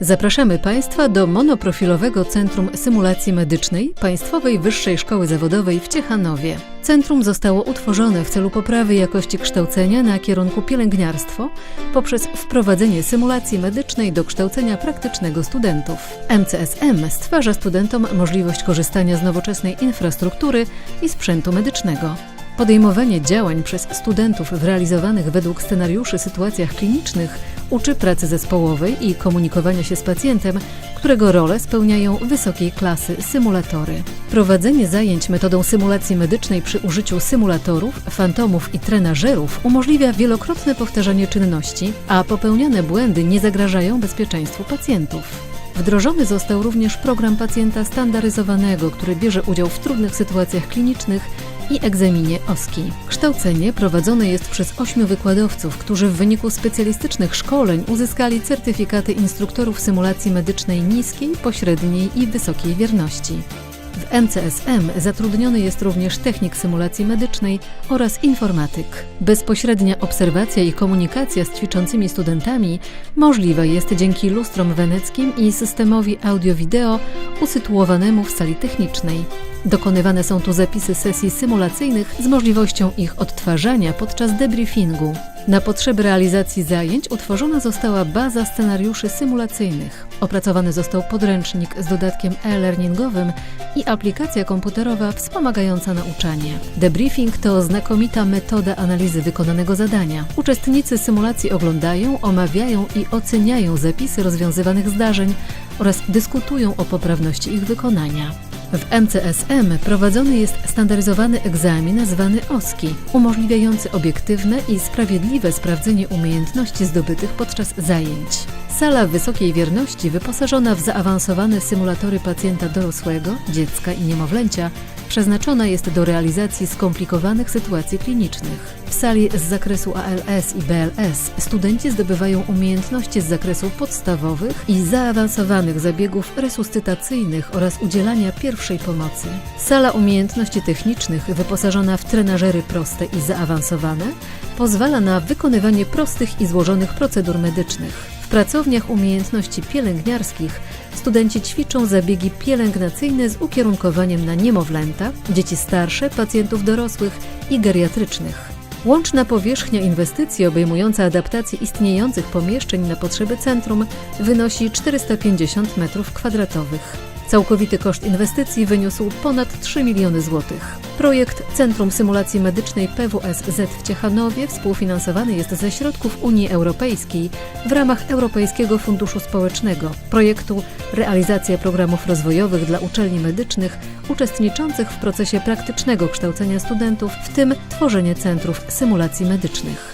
Zapraszamy Państwa do monoprofilowego Centrum Symulacji Medycznej Państwowej Wyższej Szkoły Zawodowej w Ciechanowie. Centrum zostało utworzone w celu poprawy jakości kształcenia na kierunku pielęgniarstwo poprzez wprowadzenie symulacji medycznej do kształcenia praktycznego studentów. MCSM stwarza studentom możliwość korzystania z nowoczesnej infrastruktury i sprzętu medycznego. Podejmowanie działań przez studentów w realizowanych według scenariuszy sytuacjach klinicznych uczy pracy zespołowej i komunikowania się z pacjentem, którego rolę spełniają wysokiej klasy symulatory. Prowadzenie zajęć metodą symulacji medycznej przy użyciu symulatorów, fantomów i trenażerów umożliwia wielokrotne powtarzanie czynności, a popełniane błędy nie zagrażają bezpieczeństwu pacjentów. Wdrożony został również program pacjenta standaryzowanego, który bierze udział w trudnych sytuacjach klinicznych i egzaminie OSKI. Kształcenie prowadzone jest przez ośmiu wykładowców, którzy w wyniku specjalistycznych szkoleń uzyskali certyfikaty instruktorów symulacji medycznej niskiej, pośredniej i wysokiej wierności. W MCSM zatrudniony jest również technik symulacji medycznej oraz informatyk. Bezpośrednia obserwacja i komunikacja z ćwiczącymi studentami możliwa jest dzięki lustrom weneckim i systemowi audio-wideo usytuowanemu w sali technicznej. Dokonywane są tu zapisy sesji symulacyjnych z możliwością ich odtwarzania podczas debriefingu. Na potrzeby realizacji zajęć utworzona została baza scenariuszy symulacyjnych. Opracowany został podręcznik z dodatkiem e-learningowym i aplikacja komputerowa wspomagająca nauczanie. Debriefing to znakomita metoda analizy wykonanego zadania. Uczestnicy symulacji oglądają, omawiają i oceniają zapisy rozwiązywanych zdarzeń oraz dyskutują o poprawności ich wykonania. W MCSM prowadzony jest standaryzowany egzamin zwany OSKI, umożliwiający obiektywne i sprawiedliwe sprawdzenie umiejętności zdobytych podczas zajęć. Sala wysokiej wierności wyposażona w zaawansowane symulatory pacjenta dorosłego, dziecka i niemowlęcia przeznaczona jest do realizacji skomplikowanych sytuacji klinicznych. W sali z zakresu ALS i BLS studenci zdobywają umiejętności z zakresu podstawowych i zaawansowanych zabiegów resuscytacyjnych oraz udzielania pierwszej pomocy. Sala umiejętności technicznych wyposażona w trenażery proste i zaawansowane pozwala na wykonywanie prostych i złożonych procedur medycznych. Pracowniach umiejętności pielęgniarskich studenci ćwiczą zabiegi pielęgnacyjne z ukierunkowaniem na niemowlęta, dzieci starsze, pacjentów dorosłych i geriatrycznych. Łączna powierzchnia inwestycji obejmująca adaptację istniejących pomieszczeń na potrzeby centrum wynosi 450 m2. Całkowity koszt inwestycji wyniósł ponad 3 miliony złotych. Projekt Centrum Symulacji Medycznej PWSZ w Ciechanowie współfinansowany jest ze środków Unii Europejskiej w ramach Europejskiego Funduszu Społecznego, projektu Realizacja programów rozwojowych dla uczelni medycznych uczestniczących w procesie praktycznego kształcenia studentów, w tym tworzenie centrów symulacji medycznych.